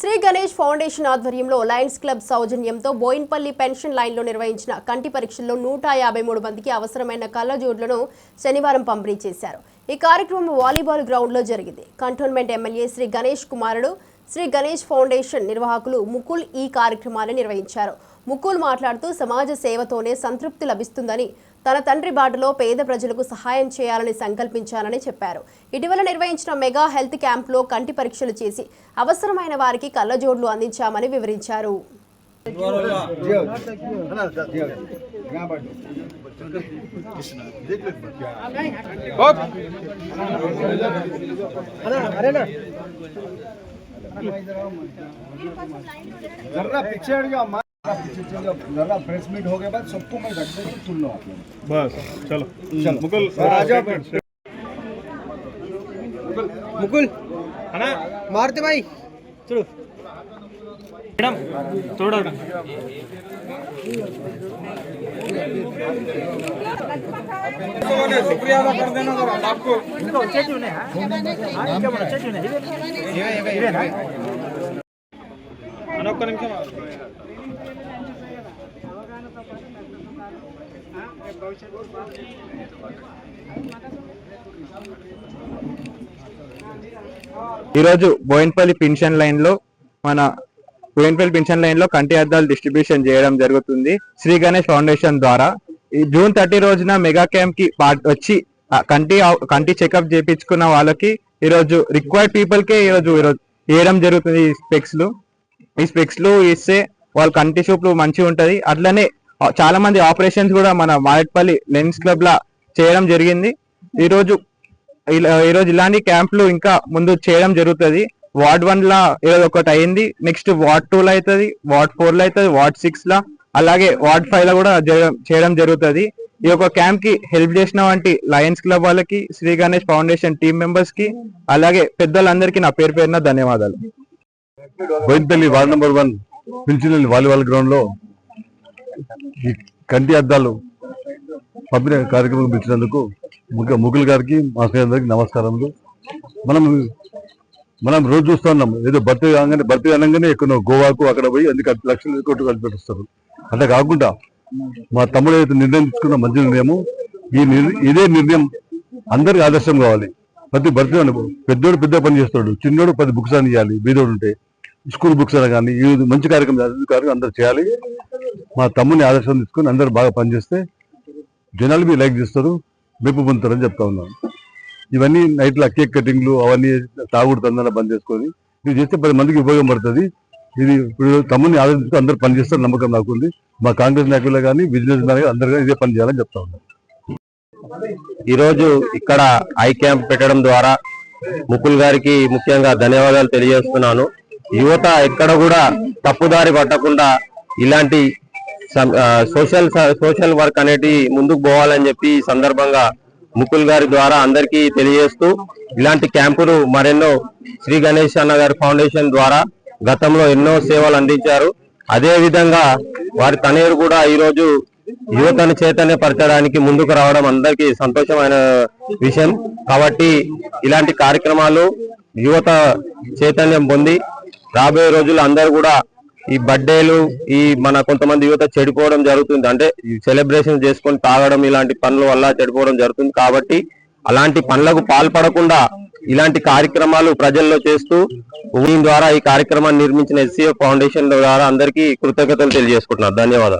Shri Ganesh foundation ఆధ్వర్యంలో Lions club సౌజన్యంతో Boinpally pension లైన్లో నిర్వహించిన కంటి పరీక్షల్లో నూట యాభై మూడు మందికి అవసరమైన కళ్ళజోడ్లను శనివారం పంపిణీ చేశారు. ఈ కార్యక్రమం వాలీబాల్ గ్రౌండ్లో జరిగింది. కంటోన్మెంట్ ఎమ్మెల్యే శ్రీ గణేష్ కుమారుడు శ్రీ గణేష్ ఫౌండేషన్ నిర్వాహకులు ముకుల్ ఈ కార్యక్రమాన్ని నిర్వహించారు. ముకుల్ మాట్లాడుతూ సమాజ సేవతోనే సంతృప్తి లభిస్తుందని తన తండ్రి బాటలో పేద ప్రజలకు సహాయం చేయాలని సంకల్పించానని చెప్పారు. ఇటీవల నిర్వహించిన మెగా హెల్త్ క్యాంప్లో కంటి పరీక్షలు చేసి అవసరమైన వారికి కళ్ళజోడ్లు అందించామని వివరించారు. జర్రా పిచ్చాడుగా बस चलो मुकुल राजा मुकुल मुकुल है ना मारते भाई चलो मैडम थोड़ा शुक्रिया कर देना आपको ఒక్క నిమిషం. ఈరోజు బోయిన్పల్లి పెన్షన్ లైన్లో మన బోయిన్పల్లి పెన్షన్ లైన్లో కంటి అద్దాలు డిస్ట్రిబ్యూషన్ చేయడం జరుగుతుంది. శ్రీ గణేష్ ఫౌండేషన్ ద్వారా. ఈ జూన్ థర్టీ రోజున మెగా క్యాంప్కి పార్ట్ వచ్చి కంటి కంటి చెకప్ చేయించుకున్న వాళ్ళకి ఈరోజు రిక్వైర్డ్ పీపుల్ కే ఈరోజు ఈరోజు వేయడం జరుగుతుంది ఈ స్పెక్స్లు ఈ స్పెక్స్లు ఇస్తే వాళ్ళ కంటి చూపులు మంచిగా ఉంటది. అట్లనే చాలా మంది ఆపరేషన్స్ కూడా మన మారేట్పల్లి లెన్స్ క్లబ్ లా చేయడం జరిగింది. ఈ రోజు ఇలా ఈ రోజు ఇలాంటి క్యాంపులు ఇంకా ముందు చేయడం జరుగుతుంది. వార్డ్ వన్ లా ఈరోజు ఒకటి అయింది. నెక్స్ట్ వార్డ్ టూ లో అవుతుంది వార్డ్ ఫోర్లో అవుతుంది వార్డ్ సిక్స్ లా అలాగే వార్డ్ ఫైవ్లో కూడా చేయడం జరుగుతుంది. ఈ యొక్క క్యాంప్కి హెల్ప్ చేసిన వంటి లయన్స్ క్లబ్ వాళ్ళకి శ్రీ గణేష్ ఫౌండేషన్ టీం మెంబర్స్కి అలాగే పెద్దలందరికీ నా పేరు పేరున ధన్యవాదాలు. బోయినపల్లి వార్డ్ నెంబర్ వన్ పిలిచిన వాలీబాల్ గ్రౌండ్లో ఈ కంటి అద్దాలు పంపిణీ కార్యక్రమం పిలిచినందుకు ముఖ్య ముగ్గులు గారికి మా స్నేహితులకి నమస్కారములు. మనం మనం రోజు చూస్తున్నాం ఏదో బర్త్డే కాగానే బర్త్డే అనగానే ఎక్కడ గోవాకు అక్కడ పోయి అందుకే లక్షలు కొట్టు కలిపి పెట్టిస్తారు. అట్లా కాకుండా మా తమ్ముడు ఏదైతే నిర్ణయం తీసుకున్న మంచి నిర్ణయము ఈ ఇదే నిర్ణయం అందరికి ఆదర్శం కావాలి. ప్రతి బర్త్డే పెద్దోడు పెద్ద పని చేస్తాడు చిన్నోడు పది బుక్స్ అని ఇవ్వాలి బీదోడు ఉంటే. స్కూల్ బుక్స్ అయినా కానీ ఈ మంచి కార్యక్రమం అభివృద్ధి కార్యక్రమం అందరు చేయాలి. మా తమ్ముని ఆదర్శం తీసుకొని అందరు బాగా పనిచేస్తే జనాలు మీరు లైక్ చేస్తారు మెప్పు పొందుతారని చెప్తా ఉన్నాను. ఇవన్నీ నైట్లో కేక్ కటింగ్లు అవన్నీ తాగుడు తందన బంద్ చేసుకొని ఇది చేస్తే పది మందికి ఉపయోగపడుతుంది ఇది ఇప్పుడు తమ్ముని ఆదరించుకుని అందరూ పనిచేస్తారు నమ్మకం నాకు ఉంది మా కాంగ్రెస్ నాయకులు కానీ బిజినెస్ మ్యాన్ కానీ అందరు ఇదే పని చేయాలని చెప్తా ఉన్నాను. ఈరోజు ఇక్కడ ఐ క్యాంప్ పెట్టడం ద్వారా ముకుల్ గారికి ముఖ్యంగా ధన్యవాదాలు తెలియజేస్తున్నాను. యువత ఎక్కడ కూడా తప్పుదారి పట్టకుండా ఇలాంటి సోషల్ సోషల్ వర్క్ అనేది ముందుకు పోవాలని చెప్పి ఈ సందర్భంగా ముకుల్ గారి ద్వారా అందరికీ తెలియజేస్తూ ఇలాంటి క్యాంపులు మరెన్నో శ్రీ గణేష్ అన్న గారి ఫౌండేషన్ ద్వారా గతంలో ఎన్నో సేవలు అందించారు. అదే విధంగా వారి తనేరు కూడా ఈ రోజు యువతను చైతన్యపరచడానికి ముందుకు రావడం అందరికీ సంతోషమైన విషయం. కాబట్టి ఇలాంటి కార్యక్రమాలు యువత చైతన్యం పొంది రాబోయే రోజుల్లో అందరూ కూడా ఈ బర్త్డేలు ఈ మన కొంతమంది యువత చెడిపోవడం జరుగుతుంది. అంటే సెలబ్రేషన్ చేసుకొని తాగడం ఇలాంటి పనుల వల్ల చెడిపోవడం జరుగుతుంది. కాబట్టి అలాంటి పనులకు పాల్పడకుండా ఇలాంటి కార్యక్రమాలు ప్రజల్లో చేస్తూ దీని ద్వారా ఈ కార్యక్రమాన్ని నిర్మించిన ఎస్సీఎఫ్ ఫౌండేషన్ ద్వారా అందరికీ కృతజ్ఞతలు తెలియజేసుకుంటున్నారు ధన్యవాదాలు.